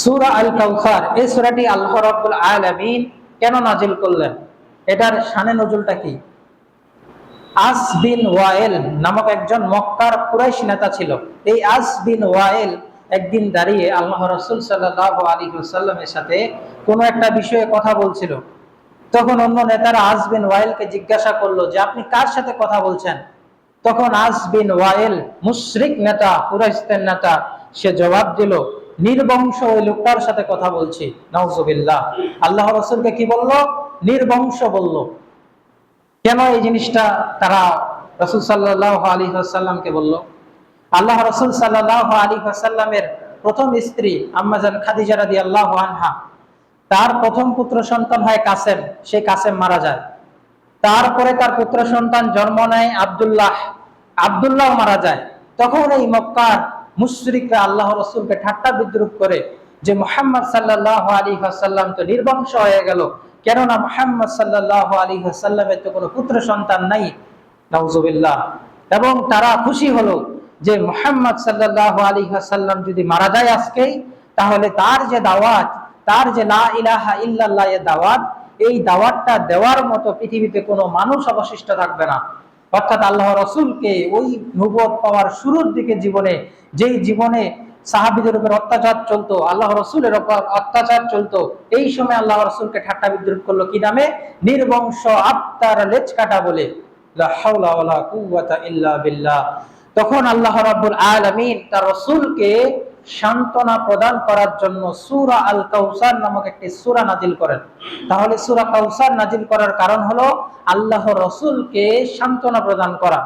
সূরা আল কাউসার এই সূরাটি আল্লাহ রাব্বুল আলামিন কেন নাজিল করলেন? এটার শানে নজুলটা কি? আস বিন ওয়াইল নামক একজন মক্কার কুরাইশ নেতা ছিল। এই আস বিন ওয়াইল একদিন দাঁড়িয়ে আল্লাহ রসুল সাল্লাহ আলী সাল্লামের সাথে কোনো একটা বিষয়ে কথা বলছিল। তখন অন্য নেতারা আস বিন ওয়াইলকে জিজ্ঞাসা করল যে, আপনি কার সাথে কথা বলছেন? তখন আস বিন ওয়াইল মুশরিক নেতা, কুরাইশদের নেতা, সে জবাব দিল নির্বংশ ওই লোকটার সাথে কথা বলছি। নওজুবিল্লাহ আল্লাহ রসুলকে কি বলল? নির্বংশ বলল। কেন এই জিনিসটা তারা রসুল সাল্লাহ আলী সাল্লামকে বলল? আল্লাহ রসুল সাল্লাহ আলী সাল্লামের প্রথম স্ত্রী আম্মাজান খাদিজা রাদি আল্লাহ আনহা, তার প্রথম পুত্র সন্তান হয় কাসেম। সে কাসেম মারা যায়। তারপরে তার পুত্র সন্তান জন্ম নেয় আবদুল্লাহ। আবদুল্লাহ মারা যায়। তখন এই মক্কার মুশরিকরা আল্লাহ রসুলকে ঠাট্টা বিদ্রুপ করে যে মোহাম্মদ সাল্লাহ আলী সাল্লাম তো নির্বংশ হয়ে গেল। কেননা মোহাম্মদ সাল্লাহ আলী সাল্লামের তো কোনো পুত্র সন্তান নাই। নওজুবিল্লাহ এবং তারা খুশি হলো যে মোহাম্মদ সাল্লাহ আলী সাল্লাম যদি মারা যায় আজকেই তাহলে তার যে দাওয়াত, তার যে লা ইলাহা ইল্লাল্লাহ দাওয়াত, এই দাওয়াতটা দেওয়ার মতো পৃথিবীতে কোনো মানুষ অবশিষ্ট থাকবে না। অর্থাৎ আল্লাহ রসুলকে ওই নবুয়ত পাওয়ার শুরুর দিকে জীবনে, যেই জীবনে সাহাবিদের উপর অত্যাচার চলতো আল্লাহ রসুলের উপর অত্যাচার চলতো, এই সময় আল্লাহ রসুলকে ঠাট্টা বিদ্রুপ করল কি নামে? নির্বংশ আত্মার লেজ কাটা বলে তখন আল্লাহ রাব্বুল আলামিন তার রসুলকে সান্ত্বনা প্রদান করার জন্য সুরা আল কাউসার নামক একটি সুরা নাজিল করেন। তাহলে সুরা কাউসার নাজিল করার কারণ হলো আল্লাহ রসুলকে সান্ত্বনা প্রদান করা।